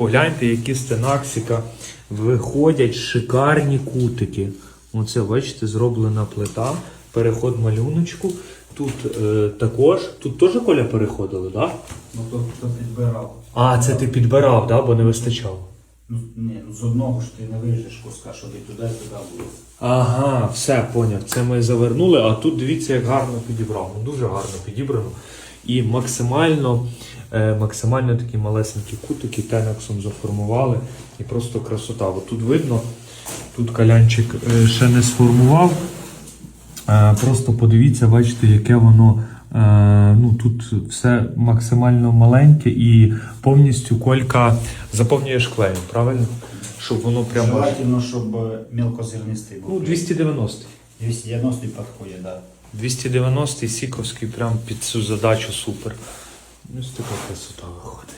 Погляньте, які з Тенаксіка виходять шикарні кутики. Оце, бачите, зроблена плита, переход малюночку. Тут е, також, тут теж коля переходили, так? Да? Ну то, то підбирав. А, це ти підбирав, да? бо не вистачало. Ну, ні, ну з одного ж ти не виріжеш куска, щоб і туди, і туди було. Ага, все, поняв. Це ми завернули, а тут дивіться, як гарно підібрав. Ну, дуже гарно підібрано. І максимально, е, максимально такі малесенькі кутики тенексом заформували. І просто красота. От тут видно, тут калянчик е, ще не сформував. Е, Просто подивіться, бачите, яке воно. Ну, тут все максимально маленьке і повністю колька заповнюєш клеєм, правильно? Щоб воно прямо. Желательно, щоб мілкозернистий був. Ну, 290. 290 підходить, так. 290 сіковський прям під цю задачу супер. Ось така красота виходить.